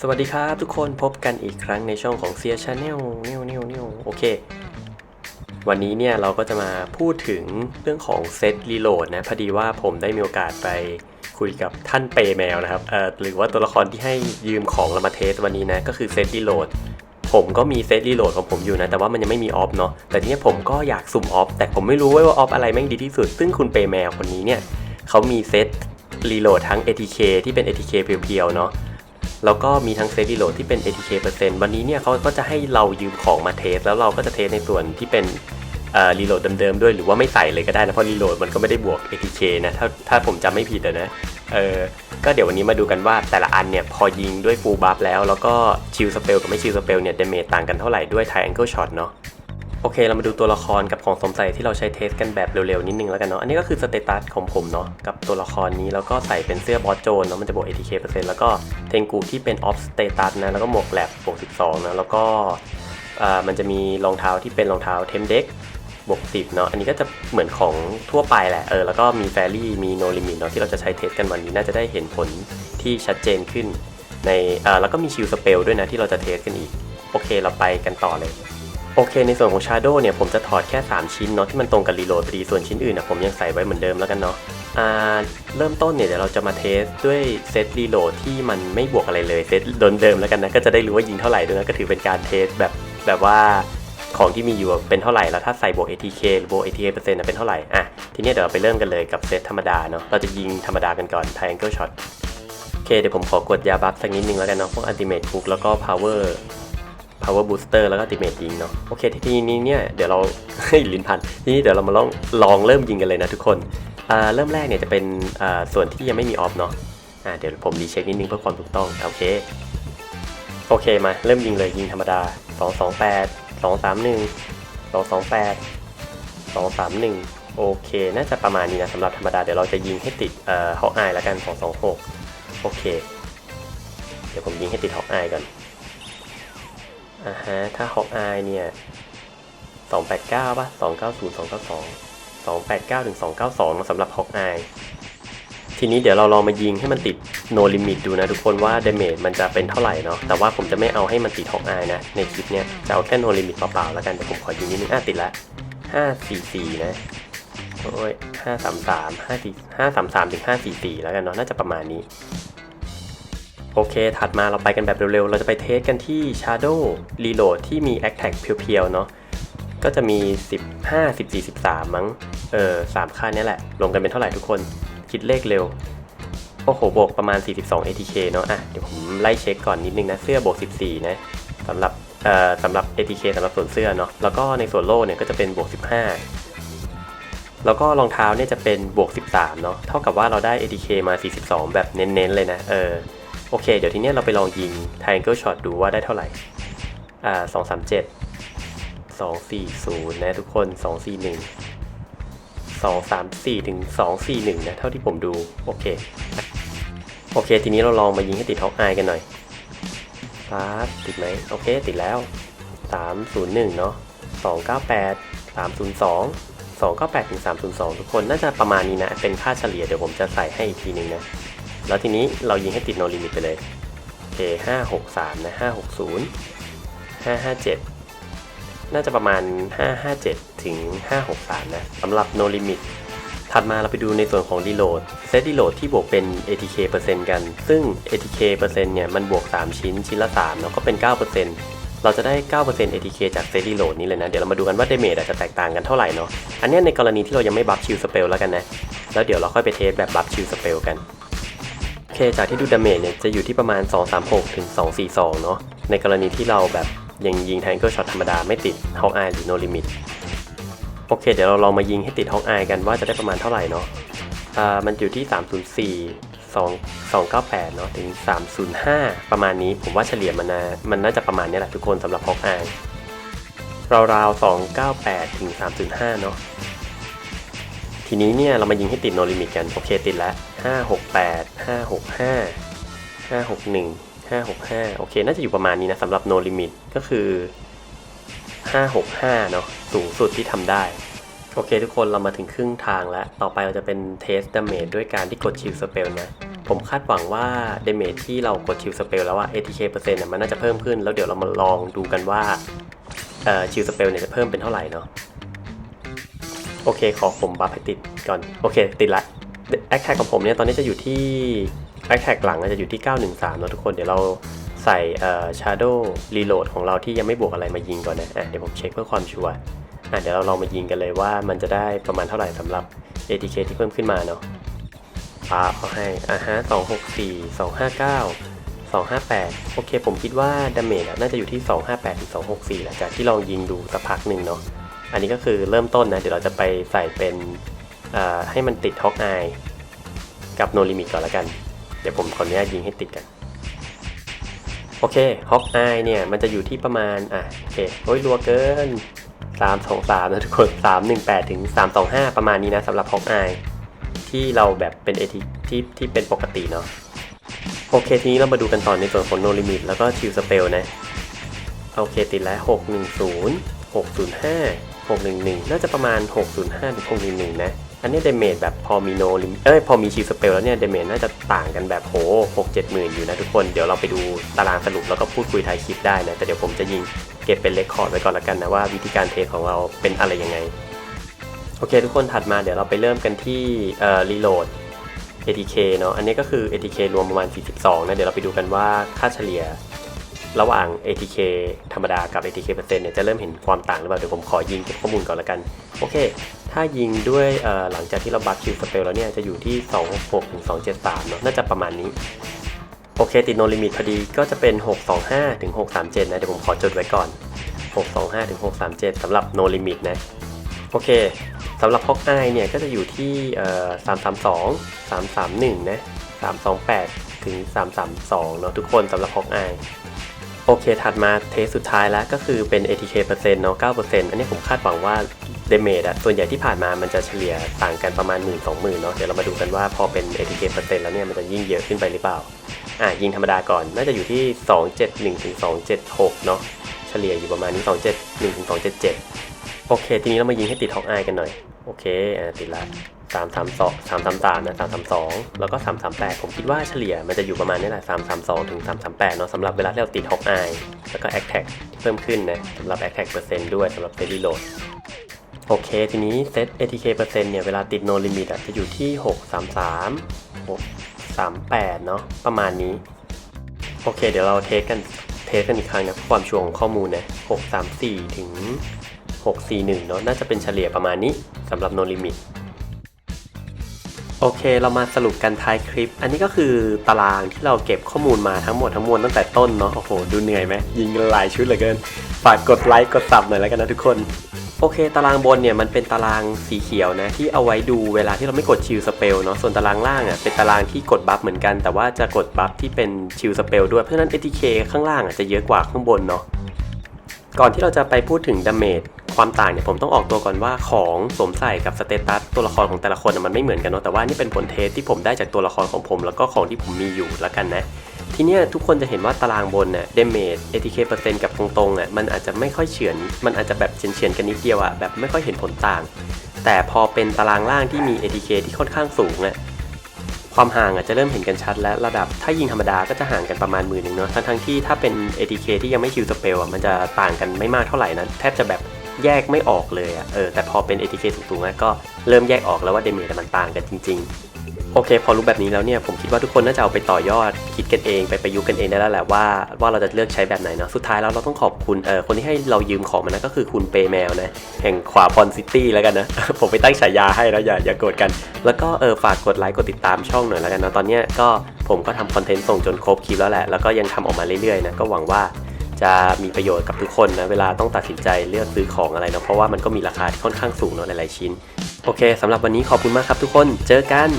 สวัสดีครับทุกคนพบกันอีกครั้งในช่องของเซียชาแนลนิวนิวนิวโอเค วันนี้เนี่ยเราก็จะมาพูดถึงเรื่องของเซตรีโหลดนะ พอดีว่าผมได้มีโอกาสไปคุยกับท่านเปย์แมวนะครับเอ่อหรือว่าตัวละครที่ให้ยืมของเรามาเทสวันนี้นะ ก็คือเซตรีโหลดผมก็มีเซตรีโหลดของผมอยู่นะ แต่ว่ามันยังไม่มีออฟเนาะแต่ทีเนี้ยผมก็อยากสุ่มออฟแต่ผมไม่รู้ว่าออฟอะไรแม่งดีที่สุด ซึ่งคุณเปย์แมวคนนี้เนี่ยเขามีเซต รีโหลดทั้ง ATK ที่เป็น ATK เพียวๆเนาะแล้วก็มีทั้งเซฟรีโหลดที่เป็น ATK เปอร์เซ็นต์วันนี้เนี่ยเขาก็จะให้เรายืมของมาเทส แล้วเราก็จะเทสในส่วนที่เป็นรีโหลดเดิมๆด้วยหรือว่าไม่ใส่เลยก็ได้นะเพราะรีโหลดมันก็ไม่ได้บวก ATK นะถ้าถ้าผมจำไม่ผิดนะเออก็เดี๋ยววันนี้มาดูกันว่าแต่ละอันเนี่ยพอยิงด้วยฟูลบัฟแล้ว แล้วก็ชิลสเปลกับไม่ชิลสเปลเนี่ยเดเมจต่างกันเท่าไหร่ด้วย Triangle Shot เนาะ โอเค เรามาดูตัวละครกับของสมใส่ที่เราใช้เทสกันแบบเร็วๆ นิดนึงแล้วกันเนาะ อันนี้ก็คือสเตตัสของผมเนาะกับตัวละครนี้แล้วก็ใส่เป็นเสื้อบอสโจนเนาะมันจะบวก ATK เปอร์เซ็นต์แล้วก็เทงกูที่เป็นออฟสเตตัสนะแล้วก็หมวกแลบบวก 12 นะแล้วก็อ่ามันจะมีรองเท้าที่เป็นรองเท้าเทมเด็กบวก10เนาะ อันนี้ก็จะเหมือนของทั่วไปแหละ เออ แล้วก็มีแฟรี่ มีโนลิมิตเนาะที่เราจะใช้เทสกันวันนี้ น่าจะได้เห็นผลที่ชัดเจนขึ้นในอ่าแล้วก็มีชิลสเปลด้วยนะที่เราจะเทสกันอีก โอเค เราไปกันต่อเลย โอเค ในส่วนของ Shadow เนี่ยผมจะถอดแค่ 3 ชิ้นเนาะที่มันตรงกับรีโหลดพอดีส่วนชิ้นอื่นนะผมยังใส่ไว้เหมือนเดิมแล้วกันเนาะอ่าเริ่มต้นเนี่ยเดี๋ยวเราจะมาเทสด้วยเซตรีโหลดที่มันไม่บวกอะไรเลยเซตเดิมๆแล้วกันนะก็จะได้รู้ว่ายิงเท่าไหร่ด้วยนะก็ถือเป็นการเทสแบบแบบว่าของที่มีอยู่เป็นเท่าไหร่แล้วถ้าใส่บวก ATK หรือบวก ATK เปอร์เซ็นต์เป็นเท่าไหร่อะทีนี้เดี๋ยวเราไปเริ่มกันเลยกับเซตธรรมดาเนาะเราจะยิงธรรมดากันก่อน Triangle Shot โอเคเดี๋ยวผมขอกดยาบัฟสักนิดนึงแล้วกันเนาะพวก Ultimate Hook แล้วก็ Power power booster แล้วก็ ultimate ยิงเนาะโอเคทีนี้เนี่ยเดี๋ยวเราให้ลิ้นพันทีนี้เดี๋ยวเรามาลองลองเริ่มยิงกันเลยนะทุกคนเริ่มแรกเนี่ยจะเป็นส่วนที่ยังไม่มีออฟเนาะเดี๋ยวผมรีเช็คนิดนึงเพื่อความถูกต้องโอเคโอเคมาเริ่มยิงเลยยิงธรรมดา 228 231 228 231 โอเค น่าจะประมาณนี้นะสำหรับธรรมดา เดี๋ยวเราจะยิงให้ติดเอ่อฮอกอายแล้วกัน 226 โอเค เดี๋ยวผมยิงให้ติดฮอกอายก่อน อ่าฮะ ถ้าฮอกอายเนี่ย 289ป่ะ 290 292 289ถึง292สำหรับฮอกอายทีนี้เดี๋ยวเราลองมายิงให้มันติด no limit ดูนะทุกคนว่า damage มันจะเป็นเท่าไหร่เนาะแต่ว่าผมจะไม่เอาให้มันติดฮอกอายนะ ในคลิปเนี้ยจะเอาแค่ no limit เปล่าๆแล้วกันเดี๋ยวผมขอยิงนิดนึงอะติดละ544 นะ โอ้ย533 54 533ถึง544 แล้วกันเนาะน่าจะประมาณนี้ โอเค ถัดมาเราไปกันแบบเร็วๆ เราจะไปเทสกันที่ Shadow Reload ที่มี Attack เพียวๆ เนาะก็จะมี 15 14 13 มั้ง เออ3ค่านี้แหละ รวมกันเป็นเท่าไหร่ทุกคน คิดเลขเร็ว โอ้โห บวกประมาณ 42 ATK เนาะ อะ เดี๋ยวผมไล่เช็คก่อนนิดนึงนะ เสื้อบวก 14 นะสำหรับ เอ่อสำหรับ ATK สำหรับส่วนเสื้อเนาะ แล้วก็ในส่วนโล่เนี่ยก็จะเป็นบวก 15 แล้วก็รองเท้าเนี่ยจะเป็นบวก 13 เนาะ เท่ากับว่าเราได้ ATK มา 42 แบบเน้นๆ เลยนะ เออ โอเค เดี๋ยวทีเนี้ยเราไปลองยิง Triangle Shot ดูว่าได้เท่าไหร่ อ่าสองสามเจ็ดสองสี่ศูนย์นะทุกคนสองสี่หนึ่งสองสามสี่ถึงสองสี่หนึ่งนะ เท่าที่ผมดู โอเค โอเค ทีนี้เราลองมายิงให้ติดท็อปไอกันหน่อยปั๊บติดไหมโอเค ติดแล้วสามศูนย์หนึ่งเนาะสองเก้าแปดสามศูนย์สองสองเก้าแปดถึงสามศูนย์สองทุกคนน่าจะประมาณนี้นะ เป็นค่าเฉลี่ยเดี๋ยวผมจะใส่ให้อีกทีหนึงนะ แล้วทีนี้เรายิงให้ติดโนลิมิตไปเลยโอเคห้าหกสามนะห้าหกศูนย์ห้าห้าเจ็ดน่าจะประมาณห้าห้าเจ็ดถึงห้าหกสามนะสำหรับโนลิมิตถัดมาเราไปดูในส่วนของรีโหลดเซตรีโหลดที่บวกเป็น ATK เปอร์เซ็นต์กัน ซึ่ง ATK เปอร์เซ็นต์เนี่ย มันบวก 3 ชิ้น ชิ้นละ 3 แล้วก็เป็น 9%เราจะได้ 9% ATK จากเซตรีโหลดนี้เลยนะ เดี๋ยวเรามาดูกันว่าเดเมจจะแตกต่างกันเท่าไหร่เนาะ อันนี้ในกรณีที่เรายังไม่บัฟชิลสเปลแล้วกันนะ แล้วเดี๋ยวเราค่อยไปเทสแบบบัฟชิลสเปลกัน เคจากที่ดูดาเมจเนี่ยจะอยู่ที่ประมาณ 236 ถึง 242 เนาะในกรณีที่เราแบบยังยิงแทงเกิลช็อตธรรมดาไม่ติดฮอกอายหรือโนลิมิตโอเค เดี๋ยวเราลองมายิงให้ติดฮอกอายกันว่าจะได้ประมาณเท่าไหร่เนาะอ่ามันอยู่ที่ 304 2 298 เนาะถึง 305 ประมาณนี้ผมว่าเฉลี่ยมันนะมันน่าจะประมาณนี้แหละทุกคนสำหรับฮอกอายราวๆ298 ถึง 305 เนาะ ทีนี้เนี่ยเรามายิงให้ติดโนลิมิตกัน โอเคติดแล้ว568 565 561 565 โอเค น่าจะอยู่ประมาณนี้นะสำหรับโนลิมิตก็คือ 565 เนาะสูงสุดที่ทำได้ โอเคทุกคนเรามาถึงครึ่งทางแล้ว ต่อไปเราจะเป็นเทสดาเมจด้วยการที่กดชิลสเปลนะ ผมคาดหวังว่าเดเมจที่เรากดชิลสเปลแล้วว่า ATK เปอร์เซ็นต์น่ะมันน่าจะเพิ่มขึ้น แล้วเดี๋ยวเรามาลองดูกันว่าเอ่อชิลสเปลเนี่ยจะเพิ่มเป็นเท่าไหร่เนาะ โอเค ขอผมบัฟให้ติดก่อน โอเค ติดละแอคแท็กของผมเนี่ยตอนนี้จะอยู่ที่แอคแท็กหลังจะอยู่ที่ 913นะทุกคน เดี๋ยวเราใส่เอ่อ Shadow Reload ของเราที่ยังไม่บวกอะไรมายิงก่อนนะอะเดี๋ยวผมเช็คเพื่อความชัวร์อะเดี๋ยวเราลองมายิงกันเลยว่ามันจะได้ประมาณเท่าไหร่สำหรับ ATK ที่เพิ่มขึ้นมาเนาะป้าเขาให้อ่าฮะสองหกสี่สองห้าเก้าสองห้าแปดโอเค ผมคิดว่าดาเมจน่าจะอยู่ที่สองห้าแปดถึงสองหกสี่ะจากที่ลองยิงดูสักพักหนึ่งเนาะ อันนี้ก็คือเริ่มต้นนะ เดี๋ยวเราจะไปใส่เป็นให้มันติดฮอกอายกับโนลิมิตก่อนละกัน เดี๋ยวผมขออนุญาตยิงให้ติดกัน โอเคฮอกอายเนี่ย มันจะอยู่ที่ประมาณ อะ โอเคโอ้ยรัวเกิน 3 2 3 นะทุกคน 3 1 8 ถึง 3 2 5 ประมาณนี้นะสำหรับฮอกอายที่เราแบบเป็นเอทีที่ที่เป็นปกติเนาะโอเค ทีนี้เรามาดูกันต่อในส่วนของโนลิมิตแล้วก็ชิลสเปลนะ โอเคติดแล้ว 610 605 611 น่าจะประมาณ 605ถึง611 นะ อันนี้เดเมจแบบพอมีโนลิมเอ้ยพอมีชิลสเปลแล้วเนี่ยเดเมจน่าจะต่างกันแบบโห6 7หมื่นอยู่นะทุกคน เดี๋ยวเราไปดูตารางสรุปแล้วก็พูดคุยทายคลิปได้นะ แต่เดี๋ยวผมจะยิงเก็บเป็นเลคคอร์ดไว้ก่อนละกันนะว่าวิธีการเทสของเราเป็นอะไรยังไง โอเค ทุกคนถัดมาเดี๋ยวเราไปเริ่มกันที่เอ่อรีโหลด ATK เนาะ อันนี้ก็คือ ATK รวมประมาณ 42 นะ เดี๋ยวเราไปดูกันว่าค่าเฉลี่ย ระหว่าง ATK ธรรมดากับ ATK เปอร์เซ็นต์เนี่ยจะเริ่มเห็นความต่างหรือเปล่าเดี๋ยวผมขอยิงเก็บข้อมูลก่อนละกัน โอเค ถ้ายิงด้วยหลังจากที่เราบัฟคิวสเปลแล้วเนี่ยจะอยู่ที่ 266ถึง273เนาะน่าจะประมาณนี้ โอเค ติดโนลิมิตพอดีก็จะเป็น 625ถึง637 นะ เดี๋ยวผมขอจดไว้ก่อน 625ถึง637สำหรับโนลิมิตนะ โอเคสำหรับฮอกอายเนี่ยก็จะอยู่ที่เอ่อ332 331นะ328ถึง332เนาะทุกคนสำหรับฮอกอาย โอเค ถัดมาเทสสุดท้ายแล้วก็คือเป็น ATK เปอร์เซ็นต์เนาะ9%อันนี้ผมคาดหวังว่าเดเมจอะส่วนใหญ่ที่ผ่านมามันจะเฉลี่ยต่างกันประมาณ 1 2 0 0 0 0เนาะ เดี๋ยวเรามาดูกันว่าพอเป็น ATK เปอร์เซ็นต์แล้วเนี่ยมันจะยิ่งเยอะขึ้นไปหรือเปล่า อะ ยิงธรรมดาก่อน น่าจะอยู่ที่ 271ถึง276 เนาะ เฉลี่ยอยู่ประมาณนี้271ถึง277 โอเค ทีนี้เรามายิงให้ติดฮอกอายกันหน่อย โอเค อ่า ติดละ สามสามสองสามสามสามนะสามสามสองแล้วก็สามสามแปดผมคิดว่าเฉลี่ยมันจะอยู่ประมาณนี้แหละสามสามสองถึงสามสามแปดเนาะสำหรับเวลาที่เราติดฮอกอายแล้วก็แอคแท็กเพิ่มขึ้นนะสำหรับแอคแท็กเปอร์เซ็นต์ด้วยสำหรับเซรีโหลดโอเค ทีนี้เซต ATK เปอร์เซ็นต์เนี่ย เวลาติด no limit อะจะอยู่ที่ 633 638 เนาะประมาณนี้ โอเค เดี๋ยวเราเทสกันเทสกันอีกครั้งนะความชัวร์ของข้อมูลนะ634 ถึง 641 เนาะน่าจะเป็นเฉลี่ยประมาณนี้สำหรับ no limit โอเค เรามาสรุปกันท้ายคลิป อันนี้ก็คือตารางที่เราเก็บข้อมูลมาทั้งหมดทั้งมวลตั้งแต่ต้นเนาะ โอ้โห ดูเหนื่อยไหม ยิงหลายชุดเหลือเกิน ฝากกดไลค์ กดซับหน่อยแล้วกันนะทุกคน โอเค ตารางบนเนี่ยมันเป็นตารางสีเขียวนะ ที่เอาไว้ดูเวลาที่เราไม่กดชิลสเปลเนาะ ส่วนตารางล่างอะเป็นตารางที่กดบัฟเหมือนกัน แต่ว่าจะกดบัฟที่เป็นชิลสเปลด้วย เพราะฉะนั้น ATK ข้างล่างอะจะเยอะกว่าข้างบนเนาะ ก่อนที่เราจะไปพูดถึงดาเมจ ความต่างเนี่ยผมต้องออกตัวก่อนว่าของสวมใส่กับสเตตัสตัวละครของแต่ละคนน่ะมันไม่เหมือนกันเนาะแต่ว่านี่เป็นผลเทสที่ผมได้จากตัวละครของผม แล้วก็ของที่ผมมีอยู่แล้วกันนะทีเนี้ยทุกคนจะเห็นว่าตารางบนน่ะเดเมจ ATK เปอร์เซ็นต์กับตรงๆอะมันอาจจะไม่ค่อยเฉือนมันอาจจะแบบเฉียนๆกันนิดเดียวอะแบบไม่ค่อยเห็นผลต่าง แต่พอเป็นตารางล่างที่มี ATK ที่ค่อนข้างสูงอะความห่างอาจจะเริ่มเห็นกันชัดแล้วระดับถ้ายิงธรรมดาก็จะห่างกันประมาณหมื่นหนึ่งเนาะทั้งทั้งๆที่ถ้าเป็น ATK ที่ยังไม่คิวสเปลอะมันจะต่างกันไม่มากเท่าไหร่นะแทบจะแบบ แยกไม่ออกเลยอะเออแต่พอเป็น ATK สูงๆก็เริ่มแยกออกแล้วว่าเดเมจมันต่างกันจริง ๆ โอเค พอรู้แบบนี้แล้วเนี่ยผมคิดว่าทุกคนน่าจะเอาไปต่อยอดคิดกันเองไปประยุกต์กันเองได้แล้วแหละว่าว่าเราจะเลือกใช้แบบไหนเนาะสุดท้ายแล้วเราต้องขอบคุณเออคนที่ให้เรายืมของมันนะก็คือคุณเปแมวนะแห่งขวาพรซิตี้แล้วกันนะ ผมไปตั้งฉายาให้แล้วอย่าอย่าโกรธกัน แล้วก็เออฝากกดไลค์กดติดตามช่องหน่อยแล้วกันนะตอนเนี้ยก็ผมก็ทำคอนเทนต์ส่งจนครบคลิปแล้วแหละแล้วก็ยังทำออกมาเรื่อยๆนะก็หวังว่า จะมีประโยชน์กับทุกคนนะ เวลาต้องตัดสินใจเลือกซื้อของอะไรเนาะเพราะว่ามันก็มีราคาที่ค่อนข้างสูงเนาะหลายๆชิ้น โอเคสำหรับวันนี้ขอบคุณมากครับทุกคนเจอกัน